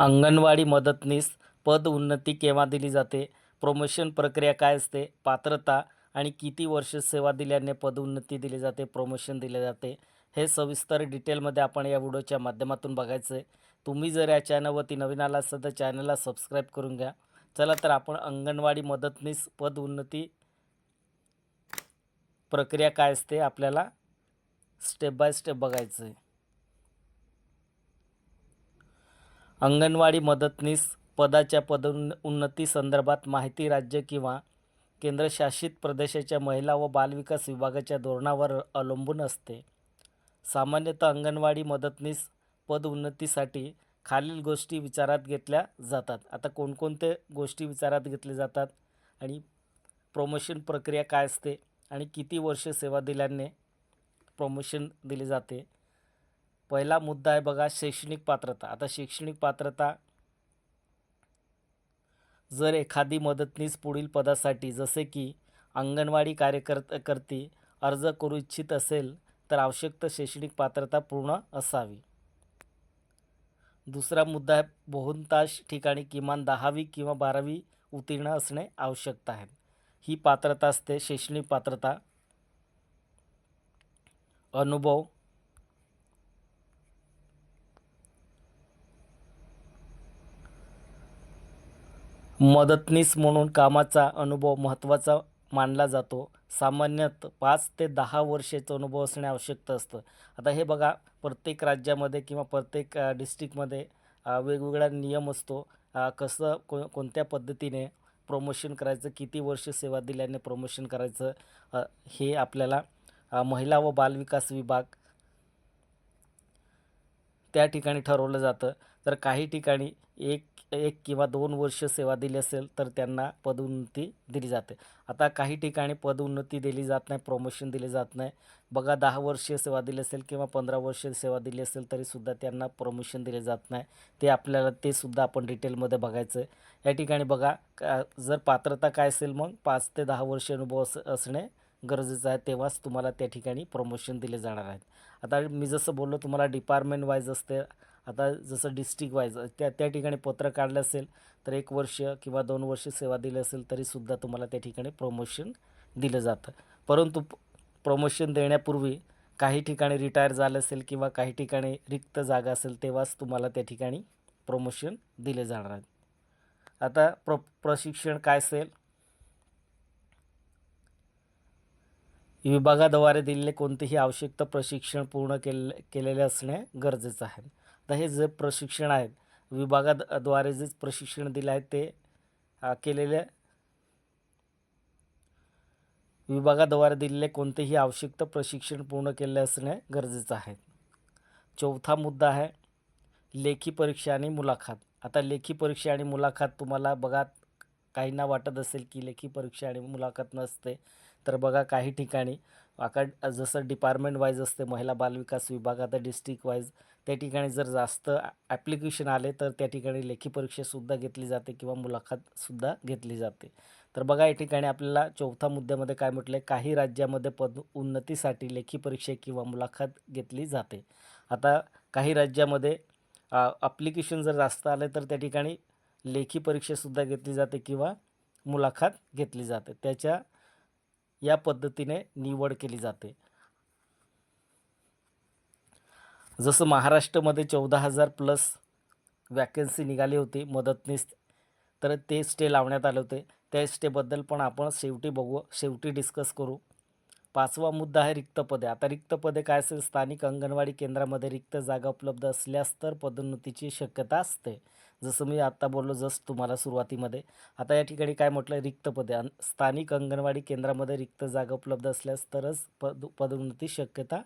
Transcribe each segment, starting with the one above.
अंगणवाडी मदतनीस पद उन्नती केव्हा दिली जाते? प्रोमोशन प्रक्रिया काय असते? पात्रता आणि किती वर्ष सेवा दिल्याने पदोन्नती दिली जाते? प्रोमोशन दिले जाते. हे सविस्तर डिटेलमध्ये आपण या व्हिडिओच्या माध्यमातून बघायचं आहे तुम्ही जर या चॅनलवरती नवीन आला असाल तर चॅनलला सबस्क्राईब करून घ्या. चला तर आपण अंगणवाडी मदतनीस पद उन्नती प्रक्रिया काय असते? आपल्याला स्टेप बाय स्टेप बघायचं आहे अंगणवाडी मदतनीस पदाच्या पदोन्न उन्नती संदर्भात माहिती राज्य किंवा केंद्रशासित प्रदेशाच्या महिला व बालविकास विभागाच्या धोरणावर अवलंबून असते. सामान्यतः अंगणवाडी मदतनीस पदोन्नतीसाठी खालील गोष्टी विचारात घेतल्या जातात. आता कोणकोणते गोष्टी विचारात घेतल्या जातात आणि प्रमोशन प्रक्रिया काय असते आणि किती वर्ष सेवा दिल्याने प्रमोशन दिले जाते? पहिला मुद्दा आहे बघा शैक्षणिक पात्रता. आता शैक्षणिक पात्रता जर एखादी मदतनीस पुढील पदासाठी जसे की अंगणवाडी कार्यकर्त करती अर्ज करू इच्छित असेल तर आवश्यक शैक्षणिक पात्रता पूर्ण असावी. दुसरा मुद्दा आहे बहुतांश ठिकाणी किमान दहावी किंवा बारावी उत्तीर्ण असणे आवश्यकता आहे. ही पात्रता असते शैक्षणिक पात्रता. अनुभव मदतनीस म्हणून कामाचा अनुभव महत्त्वाचा मानला जातो. सामान्यतः पाच ते दहा वर्षाचा अनुभव असणे आवश्यक असतं. आता हे बघा प्रत्येक राज्यामध्ये किंवा प्रत्येक डिस्ट्रिक्टमध्ये वेगवेगळा नियम असतो. कसं को कोणत्या पद्धतीने प्रमोशन करायचं किती वर्ष सेवा दिल्याने प्रमोशन करायचं हे आपल्याला महिला व बालविकास विभाग त्या ठिकाणी ठरवलं जातं. तर काही ठिकाणी एक एक किंवा दोन वर्ष सेवा दिली असेल तर त्यांना पदोन्नती दिली जाते. आता काही ठिकाणी पदोन्नती दिली जात नाही प्रमोशन दिले जात नाही. बघा दहा वर्ष सेवा दिली असेल किंवा पंधरा वर्ष सेवा दिली असेल तरीसुद्धा त्यांना प्रमोशन दिले जात नाही. ते आपल्याला ते सुद्धा आपण डिटेलमध्ये बघायचं आहे. या ठिकाणी बघा का जर पात्रता काय असेल मग पाच ते दहा वर्ष अनुभव अस असणे गरजेचं आहे तेव्हाच तुम्हाला त्या ठिकाणी प्रमोशन दिले जाणार आहेत. आता मी जसं बोललो तुम्हाला डिपार्टमेंट वाईज असते आता जसं डिस्ट्रिक्ट वाईज त्या त्या ठिकाणी पत्र काढलं असेल तर एक वर्ष किंवा दोन वर्ष सेवा दिली असेल तरीसुद्धा तुम्हाला त्या ठिकाणी प्रमोशन दिलं जातं. परंतु प्रमोशन देण्यापूर्वी काही ठिकाणी रिटायर झालं असेल किंवा काही ठिकाणी रिक्त जागा असेल तेव्हाच तुम्हाला त्या ठिकाणी प्रमोशन दिले जाणार आहे. आता प्र प्रशिक्षण काय असेल? विभागाद्वारे दिलेले कोणतेही आवश्यकता प्रशिक्षण पूर्ण केले केलेले असणे गरजेचं आहे. तर हे जे प्रशिक्षण आहेत विभागाद्वारे जे प्रशिक्षण दिले आहे ते केलेले विभागाद्वारे दिलेले कोणतेही आवश्यकता प्रशिक्षण पूर्ण केले असणे गरजेचं आहे. चौथा मुद्दा आहे लेखी परीक्षा आणि मुलाखत. आता लेखी परीक्षा आणि मुलाखत तुम्हाला बघा काहींना वाटत असेल की लेखी परीक्षा आणि मुलाखत नसते तर बघा काही ठिकाणी. आका जसं डिपार्टमेंट वाईज असते महिला बालविकास विभाग आता डिस्ट्रिक्ट वाईज त्या ठिकाणी जर जास्त ॲप्लिकेशन आले तर त्या ठिकाणी लेखी परीक्षासुद्धा घेतली जाते किंवा मुलाखतसुद्धा घेतली जाते. तर बघा या ठिकाणी आपल्याला चौथा मुद्द्यामध्ये काय म्हटलं आहे काही राज्यामध्ये पद उन्नतीसाठी लेखी परीक्षा किंवा मुलाखत घेतली जाते. आता काही राज्यामध्ये अप्लिकेशन जर जास्त आले तर त्या ठिकाणी लेखी परीक्षासुद्धा घेतली जाते किंवा मुलाखत घेतली जाते. त्याच्या या पद्धतीने निवड केली जाते. जसं महाराष्ट्रामध्ये चौदा हजार प्लस वॅकन्सी निघाली होती मदतनीस तर ते स्टे लावण्यात आले होते. त्या स्टेबद्दल पण आपण शेवटी बघू शेवटी डिस्कस करू. पाचवा मुद्दा आहे रिक्त पदे. आता रिक्त पदे काय असेल? स्थानिक अंगणवाडी केंद्रामध्ये रिक्त जागा उपलब्ध असल्यास तर पदोन्नतीची शक्यता असते. जसं मी आत्ता बोललो जस्ट तुम्हाला सुरुवातीमध्ये. आता या ठिकाणी काय म्हटलं रिक्त पदे. अन स्थानिक अंगणवाडी केंद्रामध्ये रिक्त जागा उपलब्ध असल्यास तरच पद पदोन्नती शक्यता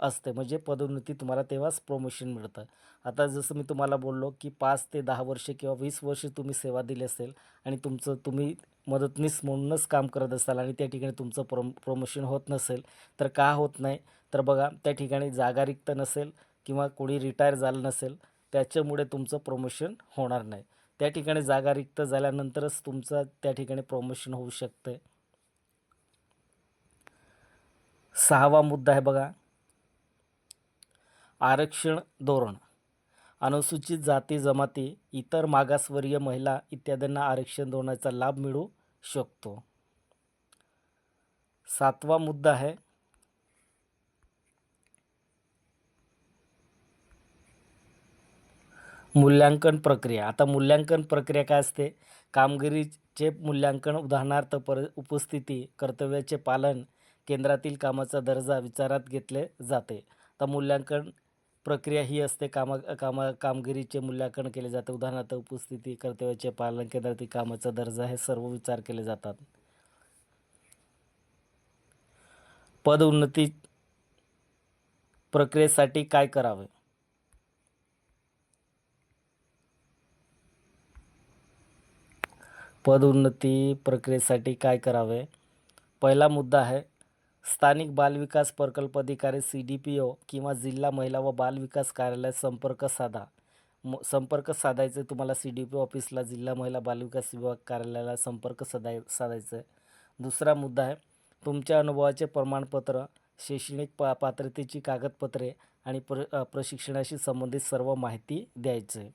असते म्हणजे पदोन्नती तुम्हाला तेव्हाच प्रमोशन मिळतं. आता जसं मी तुम्हाला बोललो की पाच ते दहा वर्षे किंवा वीस वर्षे तुम्ही सेवा दिली असेल आणि तुमचं तुम्ही मदतनीस म्हणूनच काम करत असाल आणि त्या ठिकाणी तुमचं प्रम प्रमोशन होत नसेल तर का होत नाही? तर बघा त्या ठिकाणी जागा रिक्त नसेल किंवा कोणी रिटायर झालं नसेल त्याच्यामुळे तुमचं प्रमोशन होणार नाही. त्या ठिकाणी जागा रिक्त झाल्यानंतरच तुमचं त्या ठिकाणी प्रमोशन होऊ शकतं सहावा मुद्दा आहे बघा. आरक्षण धोरण. अनुसूचित जाती जमाती इतर मागासवर्गीय महिला इत्यादींना आरक्षण धोरणाचा लाभ मिळू शकतो. सातवा मुद्दा आहे. मूल्यांकन प्रक्रिया. आता मूल्यांकन प्रक्रिया काय असते? कामगिरीचे मूल्यांकन उदाहरणार्थ पर उपस्थिती कर्तव्याचे पालन केंद्रातील कामाचा दर्जा विचारात घेतले जाते. तर मूल्यांकन प्रक्रिया ही असते कामा कामा कामगिरीचे मूल्यांकन केले जाते. उदाहरणार्थ उपस्थिती कर्तव्याचे पालन केंद्रातील कामाचा दर्जा हे सर्व विचार केले जातात. पदोन्नती प्रक्रियेसाठी काय करावे? पदोन्नती प्रक्रियेसाठी काय करावे? पहिला मुद्दा आहे स्थानिक बालविकास प्रकल्प अधिकारी सी डी पी ओ किंवा जिल्हा महिला व बालविकास कार्यालयात संपर्क साधा. म संपर्क साधायचं तुम्हाला सी डी पी ऑफिसला जिल्हा महिला बालविकास विभाग कार्यालयाला संपर्क साधाय साधायचं आहे दुसरा मुद्दा आहे तुमच्या अनुभवाचे प्रमाणपत्र शैक्षणिक पा पात्रतेची कागदपत्रे आणि प्र प्रशिक्षणाशी संबंधित सर्व माहिती द्यायचं आहे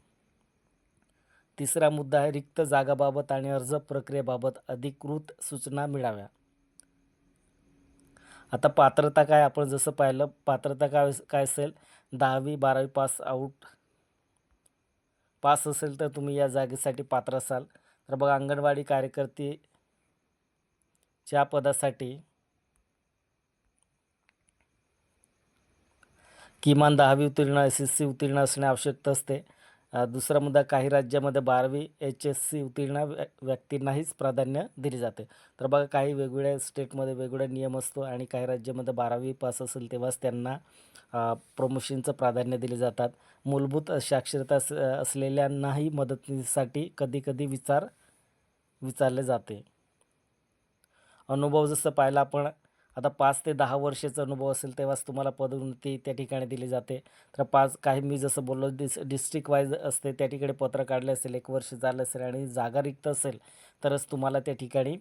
तिसरा मुद्दा आहे रिक्त जागाबाबत आणि अर्ज प्रक्रियेबाबत अधिकृत सूचना मिळाव्या. आता पात्रता काय? आपण जसं पाहिलं पात्रता काय काय असेल? दहावी बारावी पास आऊट. पास असेल तर तुम्ही या जागेसाठी पात्र असाल. तर बघा अंगणवाडी कार्यकर्तीच्या पदासाठी किमान दहावी उत्तीर्ण एस एस सी उत्तीर्ण असणे आवश्यक असते. दुसरा मुद्दा काही राज्यामध्ये बारावी एच एस सी उत्तीर्ण व्य व्यक्तींनाहीच प्राधान्य दिले जाते. तर बघा काही वेगवेगळ्या स्टेटमध्ये वेगवेगळा नियम असतो आणि काही राज्यामध्ये बारावी पास असेल तेव्हाच त्यांना प्रमोशनचं प्राधान्य दिले जातात. मूलभूत साक्षरता अस असलेल्यांनाही मदतीसाठी कधीकधी विचार विचारले जाते. अनुभव जसं पाहिला आपण आता पाच ते दहा वर्षाचा अनुभव असेल तेव्हाच तुम्हाला पदोन्नती त्या ठिकाणी दिली जाते. तर पाच काही मी जसं बोललो डिस डिस्ट्रिक्ट वाईज असते त्या ठिकाणी पत्र काढले असेल एक वर्ष झालं असेल आणि जागा रिक्त असेल तरच तुम्हाला त्या ठिकाणी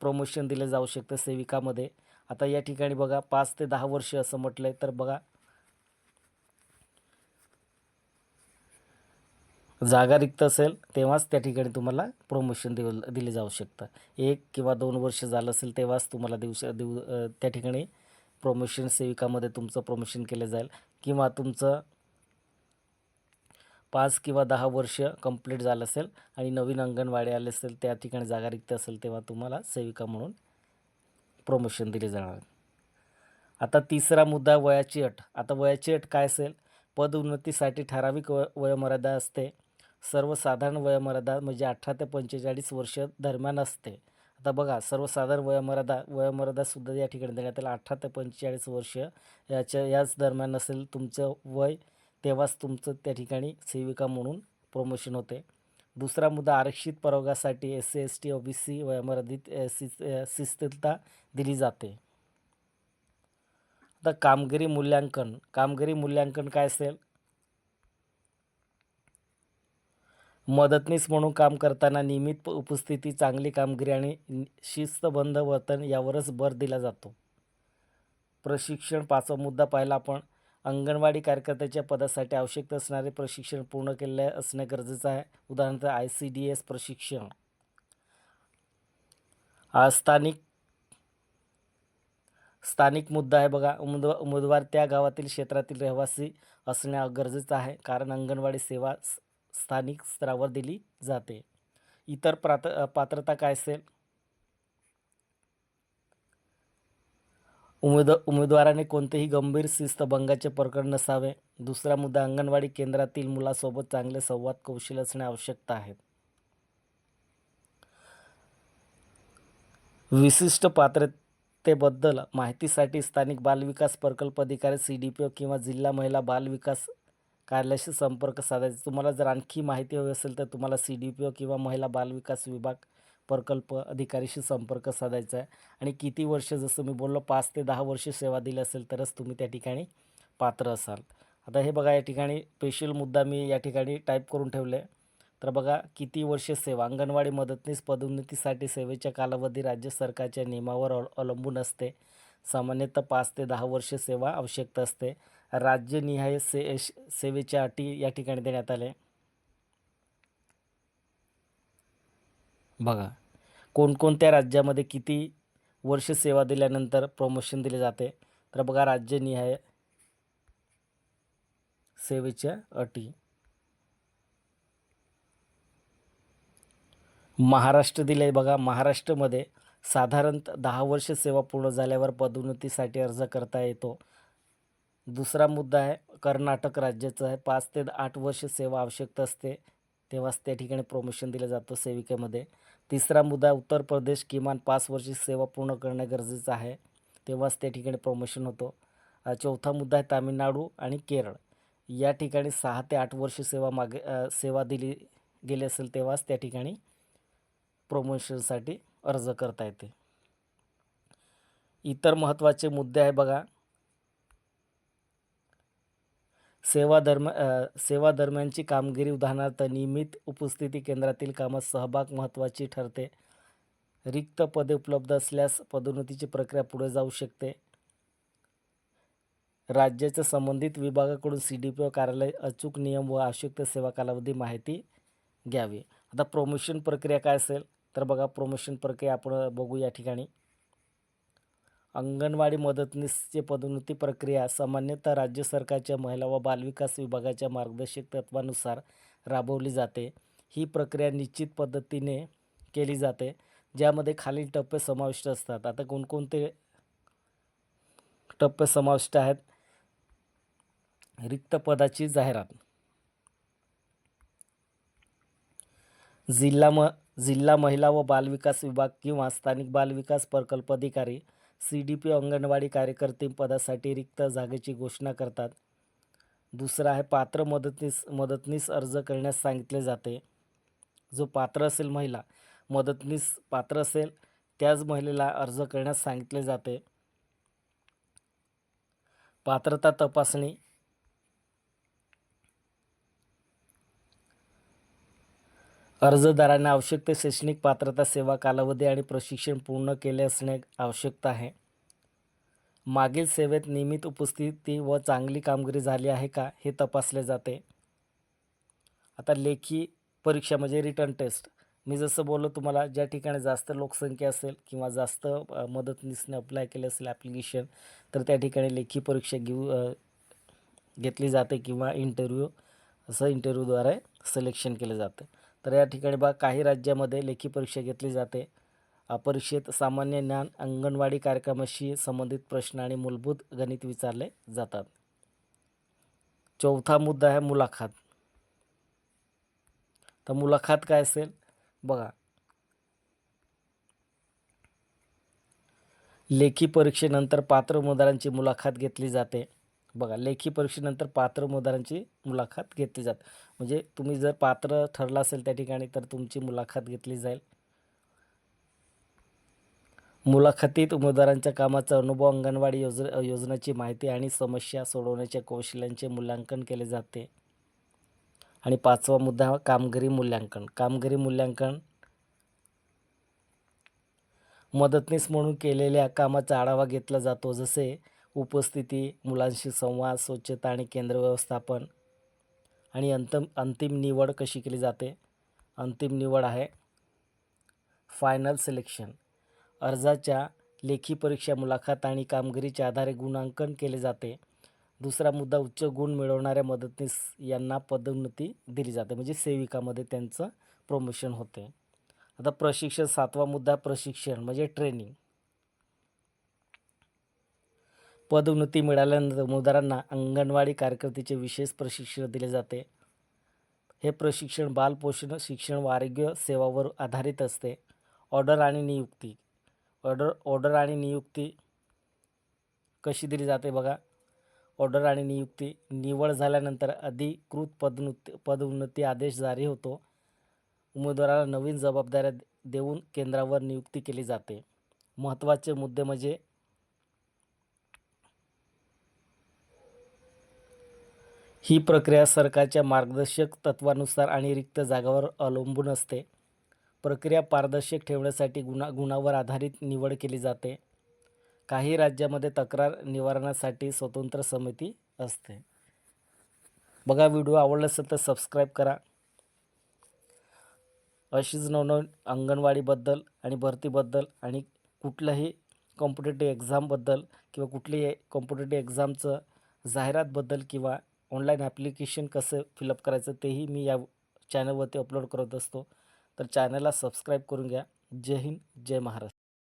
प्रमोशन दिले जाऊ शकतं सेविकामध्ये. आता या ठिकाणी बघा पाच ते दहा वर्ष असं म्हटलं आहे तर बघा जागा रिक्त असेल तेव्हाच त्या ठिकाणी तुम्हाला प्रमोशन देऊ दिले जाऊ शकतं. एक किंवा दोन वर्ष झालं असेल तेव्हाच तुम्हाला देऊ श देऊ त्या ठिकाणी प्रमोशन सेविकामध्ये तुमचं प्रमोशन केलं जाईल. किंवा तुमचं पाच किंवा दहा वर्ष कंप्लीट झालं असेल आणि नवीन अंगणवाडी आले असेल त्या ठिकाणी जागा रिक्त असेल तेव्हा तुम्हाला सेविका म्हणून प्रमोशन दिले जाणार. आता तिसरा मुद्दा वयाची अट. आता वयाची अट काय असेल? पदोन्नतीसाठी ठराविक व वयोमर्यादा असते. सर्वसाधारण वयोमर्यादा म्हणजे अठरा ते पंचेचाळीस वर्ष दरम्यान असते. आता बघा सर्वसाधारण वयोमर्यादा वयोमर्यादासुद्धा या ठिकाणी देण्यात आलं. अठरा ते पंचेचाळीस वर्ष याच्या याच दरम्यान असेल तुमचं वय तेव्हाच तुमचं त्या ठिकाणी सेविका म्हणून प्रमोशन होते. दुसरा मुद्दा आरक्षित प्रवर्गासाठी S C S T O B C वयोमर्यादित अ, शिस दिली जाते. आता कामगिरी मूल्यांकन. कामगिरी मूल्यांकन काय असेल? मदतनीस म्हणून काम करताना नियमित उपस्थिती चांगली कामगिरी आणि शिस्तबंध शिस्तबद्ध वर्तन यावरच भर दिला जातो. प्रशिक्षण पाचवा मुद्दा पाहिला आपण. अंगणवाडी कार्यकर्त्याच्या पदासाठी आवश्यक असणारे प्रशिक्षण पूर्ण केले असणे गरजेचं आहे. उदाहरणार्थ आय सी डी एस प्रशिक्षण. आ, स्थानिक स्थानिक मुद्दा आहे बघा. उमेदवार उमेदवार त्या गावातील क्षेत्रातील रहिवासी असणे गरजेचं आहे. कारण अंगणवाडी सेवा स्थानिक स्तरावर दिली जाते. इतर प्रात पात्रता काय असेल? उमेद उमेदवाराने कोणतेही गंभीर शिस्तभंगाचे प्रकरण नसावे. दुसरा मुद्दा अंगणवाडी केंद्रातील मुलासोबत चांगले संवाद कौशल्य असणे आवश्यकता आहे. विशिष्ट पात्रतेबद्दल माहितीसाठी स्थानिक बालविकास प्रकल्प अधिकारी सी डी पी ओ किंवा जिल्हा महिला बालविकास कार्यालयाशी संपर्क साधायचा. तुम्हाला जर आणखी माहिती हवी असेल तर तुम्हाला सी डी पी ओ किंवा महिला बालविकास विभाग प्रकल्प अधिकारीशी संपर्क साधायचा आहे. आणि किती वर्ष जसं मी बोललो पाच ते दहा वर्ष सेवा दिली असेल तरच तुम्ही त्या ठिकाणी पात्र असाल. आता हे बघा या ठिकाणी स्पेशल मुद्दा मी या ठिकाणी टाईप करून ठेवले तर बघा किती वर्ष सेवा अंगणवाडी मदतनीस पदोन्नतीसाठी सेवेच्या कालावधी राज्य सरकारच्या नियमावर अवलंबून असते. सामान्यतः पाच ते दहा वर्ष सेवा आवश्यकता असते. राज्यनिहाय से सेवेच्या अटी या ठिकाणी देण्यात आल्या बघा कोणकोणत्या राज्यामध्ये किती वर्ष सेवा दिल्यानंतर प्रमोशन दिले जाते? तर बघा राज्यनिहाय सेवेच्या अटी. महाराष्ट्र दिले बघा महाराष्ट्रामध्ये साधारणत दहा वर्ष सेवा पूर्ण झाल्यावर पदोन्नतीसाठी अर्ज करता येतो. दुसरा मुद्दा आहे कर्नाटक राज्याचा आहे. पाच ते आठ वर्ष सेवा आवश्यकता असते तेव्हाच त्या ठिकाणी प्रमोशन दिलं जातं सेविकेमध्ये. तिसरा मुद्दा उत्तर प्रदेश किमान पाच वर्ष सेवा पूर्ण करणे गरजेचं आहे तेव्हाच त्या ठिकाणी प्रमोशन होतो. चौथा मुद्दा आहे तामिळनाडू आणि केरळ. या ठिकाणी सहा ते आठ वर्ष सेवा मागे सेवा दिली गेली असेल तेव्हाच त्या ठिकाणी प्रमोशनसाठी अर्ज करता येते. इतर महत्त्वाचे मुद्दे आहे बघा. सेवा दरम्या सेवा दरम्यानची कामगिरी उदाहरणार्थ नियमित उपस्थिती केंद्रातील कामात सहभाग महत्त्वाची ठरते. रिक्त पदे उपलब्ध असल्यास पदोन्नतीची प्रक्रिया पुढे जाऊ शकते. राज्याच्या संबंधित विभागाकडून सी डी पी ओ कार्यालय अचूक नियम व आवश्यक सेवा कालावधी माहिती घ्यावी. आता प्रोमोशन प्रक्रिया काय असेल? तर बघा प्रोमोशन प्रक्रिया आपण बघू या ठिकाणी. अंगणवाडी मदतनीसची पदोन्नती प्रक्रिया सामान्यतः राज्य सरकारच्या महिला व बालविकास विभागाच्या मार्गदर्शक तत्वानुसार राबवली जाते. ही प्रक्रिया निश्चित पद्धतीने केली जाते ज्यामध्ये खालील टप्पे समाविष्ट असतात. आता कोणकोणते टप्पे समाविष्ट आहेत? रिक्त पदाची जाहिरात. जिल्हा म जिल्हा महिला व बालविकास विभाग किंवा स्थानिक बालविकास प्रकल्प अधिकारी सी डी पी अंगणवाडी कार्यकर्ते पदासाठी रिक्त जागेची घोषणा करतात. दुसरा आहे पात्र मदतनीस मदतनीस अर्ज करण्यास सांगितले जाते. जो पात्र असेल महिला मदतनीस पात्र असेल त्याच महिलेला अर्ज करण्यास सांगितले जाते. पात्रता तपासणी अर्जदारांना आवश्यक ते शैक्षणिक पात्रता सेवा कालावधी आणि प्रशिक्षण पूर्ण केले असणे आवश्यकता आहे. मागील सेवेत नियमित उपस्थिती व चांगली कामगिरी झाली आहे का हे तपासले जाते. आता लेखी परीक्षा म्हणजे रिटर्न टेस्ट. मी जसं बोललो तुम्हाला ज्या ठिकाणी जास्त लोकसंख्या असेल किंवा जास्त मदतनीसने अप्लाय केले असेल ॲप्लिकेशन तर त्या ठिकाणी लेखी परीक्षा घेऊ घेतली जाते किंवा इंटरव्ह्यू असं इंटरव्ह्यूद्वारे सिलेक्शन केलं जातं. तर या ठिकाणी बघा काही राज्यामध्ये लेखी परीक्षा घेतली जाते. परीक्षेत सामान्य ज्ञान अंगणवाडी कार्यक्रमाशी संबंधित प्रश्न आणि मूलभूत गणित विचारले जातात. चौथा मुद्दा आहे मुलाखत. तर मुलाखत काय असेल? बघा. लेखी परीक्षेनंतर पात्र उमेदवारांची मुलाखत घेतली जाते. बघा लेखी परीक्षेनंतर पात्र उमेदवारांची मुलाखत घेतली जात. म्हणजे तुम्ही जर पात्र ठरला असेल त्या ठिकाणी तर तुमची मुलाखत घेतली जाईल. मुलाखतीत उमेदवारांच्या कामाचा अनुभव अंगणवाडी योज योजनेची माहिती आणि समस्या सोडवण्याच्या कौशल्यांचे मूल्यांकन केले जाते. आणि पाचवा मुद्दा कामगिरी मूल्यांकन. कामगिरी मूल्यांकन मदतनीस म्हणून केलेल्या कामाचा आढावा घेतला जातो. जसे उपस्थिती मुलांशी संवाद स्वच्छता आणि केंद्र व्यवस्थापन. आणि अंतम अंतिम निवड कशी केली जाते? अंतिम निवड आहे फायनल सिलेक्शन अर्जाच्या लेखी परीक्षा मुलाखत आणि कामगिरीच्या आधारे गुणांकन केले जाते. दुसरा मुद्दा उच्च गुण मिळवणाऱ्या मदतनीस यांना पदोन्नती दिली जाते. म्हणजे सेविकामध्ये त्यांचं प्रमोशन होते. आता प्रशिक्षण सातवा मुद्दा प्रशिक्षण म्हणजे ट्रेनिंग पदोन्नती मिळाल्यानंतर उमेदवारांना अंगणवाडी कार्यकर्तेचे विशेष प्रशिक्षण दिले जाते. हे प्रशिक्षण बालपोषण शिक्षण व आरोग्य सेवावर आधारित असते. ऑर्डर आणि नियुक्ती. ऑर्डर ऑर्डर आणि नियुक्ती कशी दिली जाते बघा. ऑर्डर आणि नियुक्ती निवड झाल्यानंतर अधिकृत पदोन्नती पदोन्नती आदेश जारी होतो. उमेदवाराला नवीन जबाबदाऱ्या देऊन केंद्रावर नियुक्ती केली जाते. महत्त्वाचे मुद्दे म्हणजे ही प्रक्रिया सरकारच्या मार्गदर्शक तत्वानुसार आणि रिक्त जागावर अवलंबून असते. प्रक्रिया पारदर्शक ठेवण्यासाठी गुणा गुणावर आधारित निवड केली जाते. काही राज्यामध्ये तक्रार निवारणासाठी स्वतंत्र समिती असते. बघा व्हिडिओ आवडला असेल तर सबस्क्राईब करा. अशीच नवनवीन अंगणवाडीबद्दल आणि भरतीबद्दल आणि कुठल्याही कॉम्पिटेटिव्ह एक्झामबद्दल किंवा कुठलीही कॉम्पिटेटिव्ह एक्झामचं जाहिरातबद्दल किंवा ऑनलाईन ॲप्लिकेशन कसं फिलअप करायचं तेही मी या चॅनलवरती अपलोड करत असतो. तर चॅनलला सबस्क्राईब करून घ्या. जय हिंद जय महाराष्ट्र.